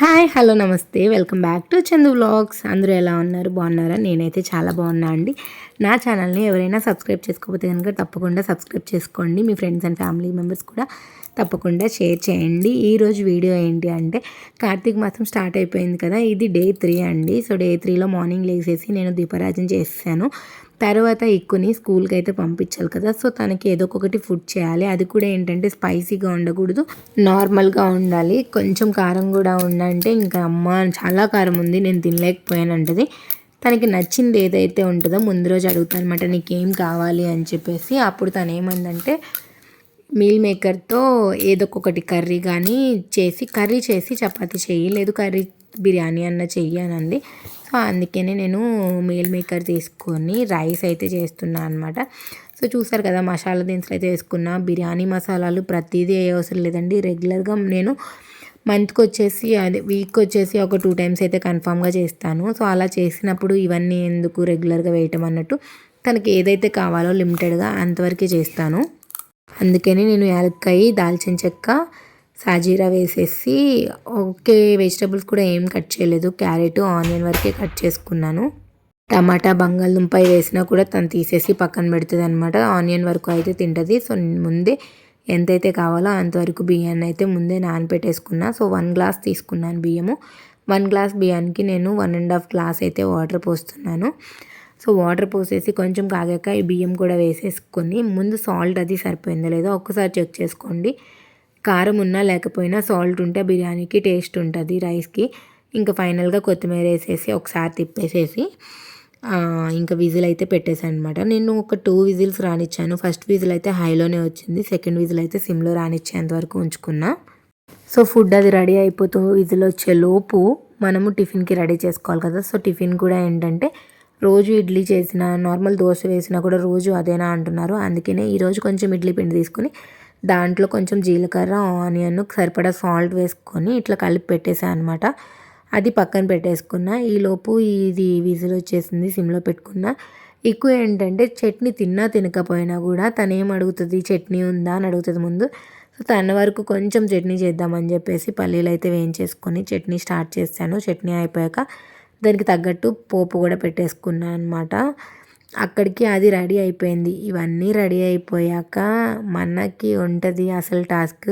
Hi hello namaste. Welcome back to Chandu vlogs. అందరూ ఎలా ఉన్నారు? బాగున్నారా? నేనైతే చాలా బాగున్నా అండి. నా ఛానల్ని ఎవరైనా సబ్స్క్రైబ్ చేసుకోకపోతే కనుక తప్పకుండా సబ్స్క్రైబ్ చేసుకోండి. మీ ఫ్రెండ్స్ అండ్ ఫ్యామిలీ మెంబర్స్ కూడా తప్పకుండా షేర్ చేయండి. ఈరోజు వీడియో ఏంటి అంటే కార్తీక మాసం స్టార్ట్ అయిపోయింది కదా ఇది డే త్రీ అండి. సో డే త్రీలో మార్నింగ్ లేసేసి నేను దీపారాజన చేసాను తర్వాత ఎక్కుని స్కూల్కి అయితే పంపించాలి కదా సో తనకి ఏదో ఒకటి ఫుడ్ చేయాలి. అది కూడా ఏంటంటే స్పైసీగా ఉండకూడదు నార్మల్గా ఉండాలి. కొంచెం కారం కూడా ఉందంటే ఇంకా అమ్మ చాలా కారం ఉంది నేను తినలేకపోయాను అంటది తనకి నచ్చింది ఏదైతే ఉంటుందో ముందు రోజు అడుగుతాను అనమాట నీకేం కావాలి? అని చెప్పేసి అప్పుడు తను ఏమందంటే మీల్ మేకర్తో ఏదో ఒకటి కర్రీ కానీ చేసి కర్రీ చేసి చపాతి చెయ్యి లేదు కర్రీ బిర్యానీ అన్న చెయ్యి అని అంది. సో అందుకనే నేను మీల్ మేకర్ తీసుకొని రైస్ అయితే చేస్తున్నాను అనమాట. సో చూసారు కదా మసాలా దినుసులు అయితే వేసుకున్నా బిర్యానీ మసాలాలు ప్రతిదీ ఏ అవసరం లేదండి. రెగ్యులర్గా నేను మంత్కి వచ్చేసి అదే వీక్ వచ్చేసి ఒక టూ టైమ్స్ అయితే కన్ఫామ్గా చేస్తాను. సో అలా చేసినప్పుడు ఇవన్నీ ఎందుకు రెగ్యులర్గా వేయటం అన్నట్టు తనకి ఏదైతే కావాలో లిమిటెడ్గా అంతవరకే చేస్తాను. అందుకని నేను యాలక్కాయ దాల్చిన చెక్క సాజీరా వేసేసి ఓకే వెజిటబుల్స్ కూడా ఏం కట్ చేయలేదు. క్యారెట్ ఆనియన్ వరకే కట్ చేసుకున్నాను. టమాటా బంగాళదుంప వేసినా కూడా తను తీసేసి పక్కన పెడుతుంది అనమాట ఆనియన్ వరకు అయితే తింటుంది. సో ముందే ఎంతైతే కావాలో అంతవరకు బియ్యాన్ని అయితే ముందే నానబెట్టేసుకున్నా. సో వన్ గ్లాస్ తీసుకున్నాను బియ్యము. వన్ గ్లాస్ బియ్యానికి నేను వన్ అండ్ హాఫ్ గ్లాస్ అయితే వాటర్ పోస్తున్నాను. సో వాటర్ పోసేసి కొంచెం కాగాక ఈ బియ్యం కూడా వేసేసుకొని ముందు సాల్ట్ అది సరిపోయిందో లేదో ఒక్కసారి చెక్ చేసుకోండి. కారం ఉన్నా లేకపోయినా సాల్ట్ ఉంటే బిర్యానీకి టేస్ట్ ఉంటుంది రైస్కి. ఇంకా ఫైనల్గా కొత్తిమీర వేసేసి ఒకసారి తిప్పేసేసి ఇంకా విజిల్ అయితే పెట్టేశాను అనమాట నేను ఒక టూ విజిల్స్ రానిచ్చాను. ఫస్ట్ విజిల్ అయితే హైలోనే వచ్చింది. సెకండ్ విజిల్ అయితే సిమ్లో రానిచ్చేంత వరకు ఉంచుకున్నా. సో ఫుడ్ అది రెడీ అయిపోతూ విజిల్ వచ్చే లోపు మనము టిఫిన్కి రెడీ చేసుకోవాలి కదా. సో టిఫిన్ కూడా ఏంటంటే రోజు ఇడ్లీ చేసిన నార్మల్ దోశ వేసినా కూడా రోజు అదేనా అంటున్నారు. అందుకనే ఈరోజు కొంచెం ఇడ్లీ పిండి తీసుకుని దాంట్లో కొంచెం జీలకర్ర ఆనియన్ సరిపడా సాల్ట్ వేసుకొని ఇట్లా కలిపి పెట్టేసాను అనమాట అది పక్కన పెట్టేసుకున్న. ఈలోపు ఇది విజిల్ వచ్చేసింది సిమ్లో పెట్టుకున్న. ఎక్కువ ఏంటంటే చట్నీ తిన్నా తినకపోయినా కూడా తను ఏం అడుగుతుంది చట్నీ ఉందా అని అడుగుతుంది ముందు. సో తన వరకు కొంచెం చట్నీ చేద్దామని చెప్పేసి పల్లీలు అయితే వేయించేసుకొని చట్నీ స్టార్ట్ చేశాను. చట్నీ అయిపోయాక దానికి తగ్గట్టు పోపు కూడా పెట్టేసుకున్నాను అనమాట అక్కడికి అది రెడీ అయిపోయింది. ఇవన్నీ రెడీ అయిపోయాక మనకి ఉంటుంది అసలు టాస్క్.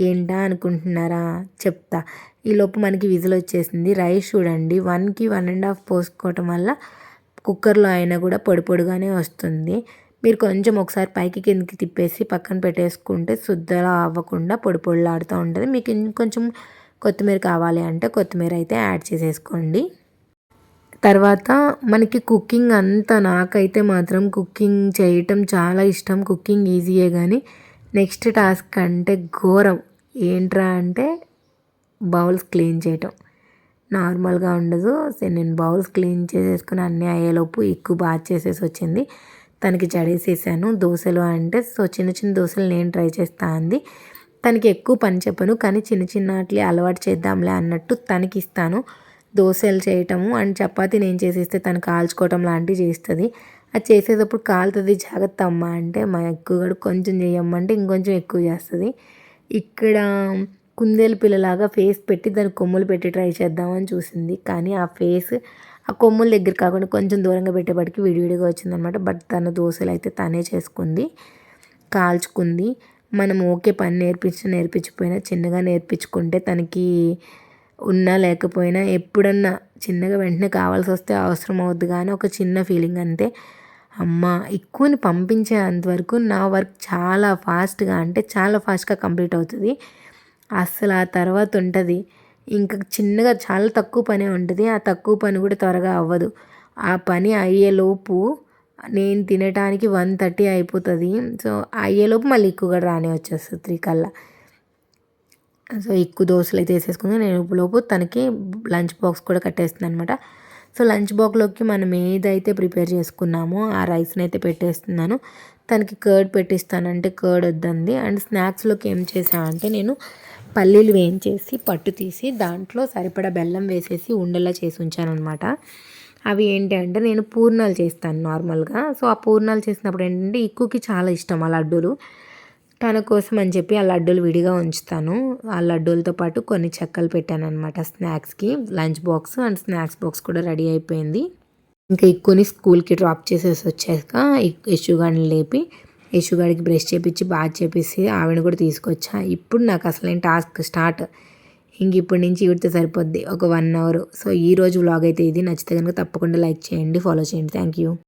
ఏంటా అనుకుంటున్నారా? చెప్తా. ఈలోపు మనకి విజిల్ వచ్చేసింది. రైస్ చూడండి. వన్కి వన్ అండ్ హాఫ్ పోసుకోవటం వల్ల కుక్కర్లో అయినా కూడా పొడి పొడిగానే వస్తుంది. మీరు కొంచెం ఒకసారి పైకి కిందకి తిప్పేసి పక్కన పెట్టేసుకుంటే శుద్ధలా అవ్వకుండా పొడి పొడిలాడుతూ ఉంటుంది. మీకు ఇంకొంచెం కొత్తిమీర కావాలి అంటే కొత్తిమీర అయితే యాడ్ చేసేసుకోండి. తర్వాత మనకి కుకింగ్ అంతా నాకైతే మాత్రం కుకింగ్ చేయటం చాలా ఇష్టం. కుకింగ్ ఈజీయే కానీ నెక్స్ట్ టాస్క్ అంటే ఘోరం. ఏంట్రా అంటే బౌల్స్ క్లీన్ చేయటం. నార్మల్గా ఉండదు. నేను బౌల్స్ క్లీన్ చేసేసుకుని అన్నీ అయ్యేలోపు ఎక్కువ బాగా చేసేసి వచ్చింది. తనకి జడేసేసాను దోశలు అంటే సో చిన్న చిన్న దోశలు నేను ట్రై చేస్తా అంది. తనకి ఎక్కువ పని చెప్పను కానీ చిన్న చిన్న అట్లే అలవాటు చేద్దాంలే అన్నట్టు తనకి ఇస్తాను. దోశలు చేయటము అండ్ చపాతి నేను చేసేస్తే తను కాల్చుకోవటం లాంటివి చేస్తుంది. అది చేసేటప్పుడు కాలుతుంది జాగ్రత్త అమ్మ అంటే మా ఎక్కువ కూడా కొంచెం చేయమ్మంటే ఇంకొంచెం ఎక్కువ చేస్తుంది. ఇక్కడ కుందేలు పిల్లలాగా ఫేస్ పెట్టి దాని కొమ్ములు పెట్టి ట్రై చేద్దామని చూసింది. కానీ ఆ ఫేస్ ఆ కొమ్ముల దగ్గర కాకుండా కొంచెం దూరంగా పెట్టేపటికి విడివిడిగా వచ్చిందనమాట. బట్ తన దోశలు అయితే తనే చేసుకుంది కాల్చుకుంది. మనం ఓకే పని నేర్పించి నేర్పించిపోయినా చిన్నగా నేర్పించుకుంటే తనకి ఉన్నా లేకపోయినా ఎప్పుడన్నా చిన్నగా వెంటనే కావాల్సి వస్తే అవసరం అవుద్ది. కానీ ఒక చిన్న ఫీలింగ్ అంతే. అమ్మ ఎక్కువని పంపించే అంతవరకు నా వర్క్ చాలా ఫాస్ట్గా అంటే చాలా ఫాస్ట్గా కంప్లీట్ అవుతుంది. అసలు ఆ తర్వాత ఉంటుంది. ఇంకా చిన్నగా చాలా తక్కువ పనే ఉంటుంది. ఆ తక్కువ పని కూడా త్వరగా అవ్వదు. ఆ పని అయ్యేలోపు నేను తినటానికి వన్ థర్టీ అయిపోతుంది. సో అయ్యేలోపు మళ్ళీ ఎక్కువగా రానే వచ్చేస్తుంది త్రీ కల్లా. సో ఎక్కువ దోశలు అయితే వేసేసుకుని నేను లోపు తనకి లంచ్ బాక్స్ కూడా కట్టేస్తున్నాను అనమాట సో లంచ్ బాక్లోకి మనం ఏదైతే ప్రిపేర్ చేసుకున్నామో ఆ రైస్ని అయితే పెట్టేస్తున్నాను. తనకి కర్డ్ పెట్టిస్తానంటే కర్డ్ వద్దంది. అండ్ స్నాక్స్లోకి ఏం చేసామంటే నేను పల్లీలు వేయించేసి పట్టు తీసి దాంట్లో సరిపడా బెల్లం వేసేసి ఉండలా చేసి ఉంచానమాట అవి ఏంటి అంటే నేను పూర్ణాలు చేస్తాను నార్మల్గా. సో ఆ పూర్ణాలు చేసినప్పుడు ఏంటంటే ఎక్కువకి చాలా ఇష్టం ఆ లడ్డూలు. తన కోసం అని చెప్పి ఆ లడ్డూలు విడిగా ఉంచుతాను. ఆ లడ్డూలతో పాటు కొన్ని చెక్కలు పెట్టాను అనమాట స్నాక్స్కి. Lunch box and snacks box కూడా రెడీ అయిపోయింది. ఇంకా ఎక్కువని స్కూల్కి డ్రాప్ చేసేసి వచ్చాక యశుగాడిని లేపి యశుగాడికి బ్రష్ చేపించి బాగా చేపించి ఆవిడని కూడా తీసుకొచ్చా. ఇప్పుడు నాకు అసలు టాస్క్ స్టార్ట్. ఇంక ఇప్పటి నుంచి ఇవిడితే సరిపోద్ది. ఒక వన్ అవర్. సో ఈ రోజు వ్లాగ్ అయితే ఇది. నచ్చితే కనుక తప్పకుండా లైక్ చేయండి ఫాలో చేయండి. Thank you.